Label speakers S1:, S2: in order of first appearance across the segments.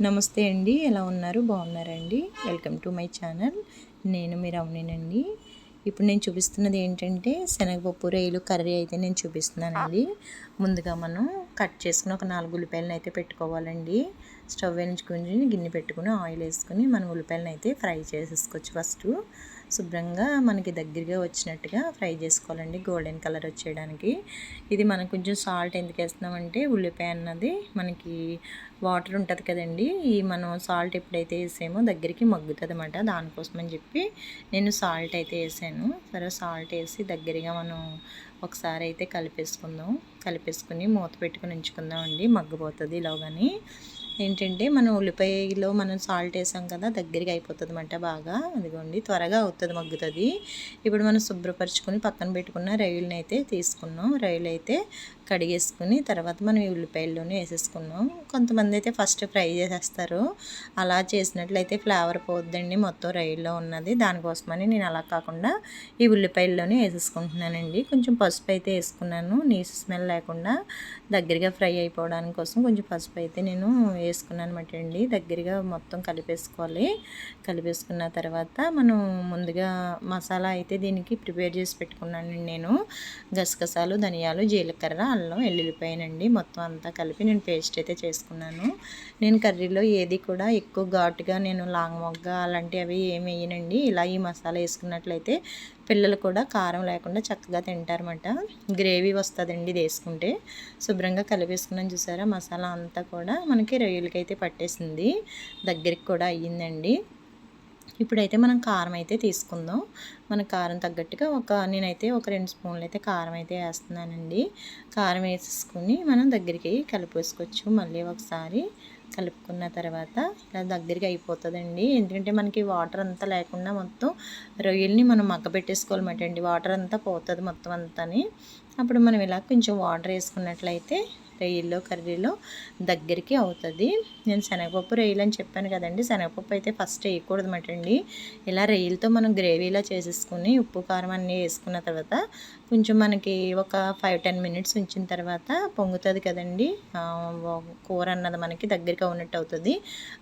S1: నమస్తే అండి ఎలా ఉన్నారు? బాగున్నారండి? Welcome to my channel. నేను మీరు అవునేనండి ఇప్పుడు నేను చూపిస్తున్నది ఏంటంటే శనగపప్పు రేలు కర్రీ అయితే నేను చూపిస్తున్నానండి. ముందుగా మనం కట్ చేసుకుని ఒక నాలుగు ఉల్లిపాయలను అయితే పెట్టుకోవాలండి. స్టవ్ వేయించుకుని గిన్నె పెట్టుకుని ఆయిల్ వేసుకుని మనం ఉల్లిపాయలను అయితే ఫ్రై చేసేసుకోవచ్చు ఫస్ట్. శుభ్రంగా మనకి దగ్గరగా వచ్చినట్టుగా ఫ్రై చేసుకోవాలండి. గోల్డెన్ కలర్ వచ్చేయడానికి. ఇది మనం కొంచెం సాల్ట్ ఎందుకు వేస్తున్నామంటే ఉల్లిపాయ అన్నది మనకి వాటర్ ఉంటుంది కదండి. ఈ మనం సాల్ట్ ఎప్పుడైతే వేసామో దగ్గరికి మగ్గుతుంది అనమాట దానికోసం అని చెప్పి నేను సాల్ట్ అయితే వేసాను. సరే సాల్ట్ వేసి దగ్గరగా మనం ఒకసారి అయితే కలిపేసుకుందాం. కలిపేసుకుని మూత పెట్టుకుని ఉంచుకుందాం అండి మగ్గిపోతుంది ఇలాగని. ఏంటంటే మనం ఉల్లిపాయలో మనం సాల్ట్ వేసాం కదా దగ్గరికి అయిపోతుంది అనమాట బాగా. అదిగోండి త్వరగా అవుతుంది మగ్గుతుంది. ఇప్పుడు మనం శుభ్రపరచుకొని పక్కన పెట్టుకున్న రైలుని అయితే తీసుకున్నాం. రైలు అయితే కడిగేసుకుని తర్వాత మనం ఈ ఉల్లిపాయల్లోనే వేసేసుకున్నాం. కొంతమంది అయితే ఫస్ట్ ఫ్రై చేసేస్తారు. అలా చేసినట్లయితే ఫ్లేవర్ పోద్దండి మొత్తం రైల్లో ఉన్నది. దానికోసమని నేను అలా కాకుండా ఈ ఉల్లిపాయల్లోనే వేసేసుకుంటున్నానండి. కొంచెం పసుపు అయితే వేసుకున్నాను. నీసు స్మెల్ లేకుండా దగ్గరగా ఫ్రై అయిపోవడానికి కోసం కొంచెం పసుపు అయితే నేను వేసుకున్నాను అనమాట అండి. దగ్గరగా మొత్తం కలిపేసుకోవాలి. కలిపేసుకున్న తర్వాత మనం ముందుగా మసాలా అయితే దీనికి ప్రిపేర్ చేసి పెట్టుకున్నాను నేను. గసగసాలు ధనియాలు జీలకర్ర అల్లం వెల్లుల్లిపాయనండి మొత్తం అంతా కలిపి నేను పేస్ట్ అయితే చేసుకున్నాను. నేను కర్రీలో ఏది కూడా ఎక్కువ ఘాటుగా నేను లాంగ్ మొగ్గ అలాంటివి అవి ఏమి వేయనండి. ఇలా ఈ మసాలా వేసుకున్నట్లయితే పిల్లలు కూడా కారం లేకుండా చక్కగా తింటారన్నమాట. గ్రేవీ వస్తుందండి ఇది వేసుకుంటే. శుభ్రంగా కలిపేసుకున్నాను చూసారా? మసాలా అంతా కూడా మనకి రొయ్యలకైతే పట్టేసింది. దగ్గరికి కూడా అయ్యిందండి. ఇప్పుడైతే మనం కారం అయితే తీసుకుందాం. మన కారం తగ్గట్టుగా ఒక నేనైతే ఒక రెండు స్పూన్లు అయితే కారం అయితే వేస్తున్నానండి. కారం వేసేసుకుని మనం దగ్గరికి కలిపేసుకోవచ్చు. మళ్ళీ ఒకసారి కలుపుకున్న తర్వాత ఇలా దగ్గరికి అయిపోతుందండి. ఎందుకంటే మనకి వాటర్ అంతా లేకుండా మొత్తం రొయ్యల్ని మనం మగ్గ పెట్టేసుకోవాలన్నమాట అండి. వాటర్ అంతా పోతుంది మొత్తం అంతాని. అప్పుడు మనం ఇలా కొంచెం వాటర్ వేసుకున్నట్లయితే రొయ్యల్లో కర్రీలో దగ్గరికి అవుతుంది. నేను శనగపప్పు రొయ్యలు అని చెప్పాను కదండి. శనగపప్పు అయితే ఫస్ట్ వేయకూడదు అనమాట అండి. ఇలా రొయ్యలతో మనం గ్రేవీలా చేసేసుకుని ఉప్పు కారం అన్నీ వేసుకున్న తర్వాత కొంచెం మనకి ఒక ఫైవ్ టెన్ మినిట్స్ ఉంచిన తర్వాత పొంగుతుంది కదండి. కూర అన్నది మనకి దగ్గరగా ఉన్నట్టు అవుతుంది.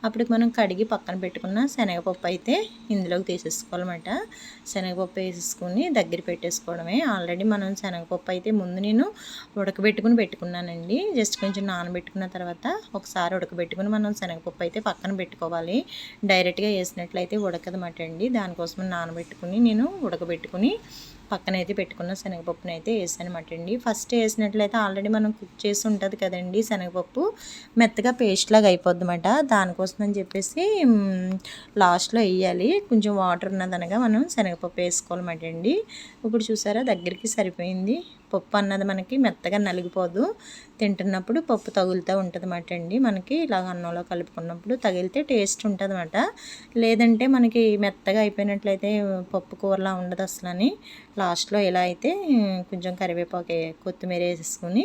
S1: అప్పుడు మనం కడిగి పక్కన పెట్టుకున్న శనగపప్పు అయితే ఇందులోకి తీసేసుకోవాలన్నమాట. శనగపప్పు వేసేసుకుని దగ్గర పెట్టేసుకోవడమే. ఆల్రెడీ మనం శనగపప్పు అయితే ముందు నేను ఉడకబెట్టుకుని పెట్టుకున్నానండి. జస్ట్ కొంచెం నానబెట్టుకున్న తర్వాత ఒకసారి ఉడకబెట్టుకుని మనం శనగపప్పు అయితే పక్కన పెట్టుకోవాలి. డైరెక్ట్గా వేసినట్లయితే ఉడకదమాట అండి. దానికోసం నానబెట్టుకుని నేను ఉడకబెట్టుకుని పక్కన అయితే పెట్టుకున్న శనగపప్పును అయితే వేసానమాట అండి ఫస్ట్ వేసినట్లయితే ఆల్రెడీ మనం కుక్ చేసి ఉంటుంది కదండి శనగపప్పు. మెత్తగా పేస్ట్ లాగా అయిపోద్ది దానికోసం అని చెప్పేసి లాస్ట్లో వేయాలి. కొంచెం వాటర్ ఉన్నదనగా మనం శనగపప్పు వేసుకోవాలన్నమాట అండి ఇప్పుడు చూసారా దగ్గరికి సరిపోయింది. పప్పు అన్నది మనకి మెత్తగా నలిగిపోదు. తింటున్నప్పుడు పప్పు తగులుతూ ఉంటుందన్నమాట అండి మనకి ఇలాగ అన్నంలో కలుపుకున్నప్పుడు తగిలితే టేస్ట్ ఉంటుందన్నమాట. లేదంటే మనకి మెత్తగా అయిపోయినట్లయితే పప్పు కూరలా ఉండదు అసలు లాస్ట్లో ఇలా అయితే కొంచెం కరివేపాకు కొత్తిమీర వేసేసుకుని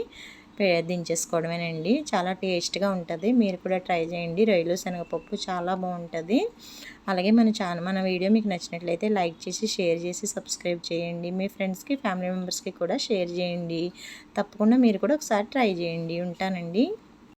S1: దించేసుకోవడమేనండి. చాలా టేస్ట్గా ఉంటుంది. మీరు కూడా ట్రై చేయండి. రొయ్యలు శనగపప్పు చాలా బాగుంటుంది. అలాగే మన ఛానల్ మన వీడియో మీకు నచ్చినట్లయితే లైక్ చేసి షేర్ చేసి సబ్స్క్రైబ్ చేయండి. మీ ఫ్రెండ్స్కి ఫ్యామిలీ మెంబర్స్కి కూడా షేర్ చేయండి. తప్పకుండా మీరు కూడా ఒకసారి ట్రై చేయండి. ఉంటానండి.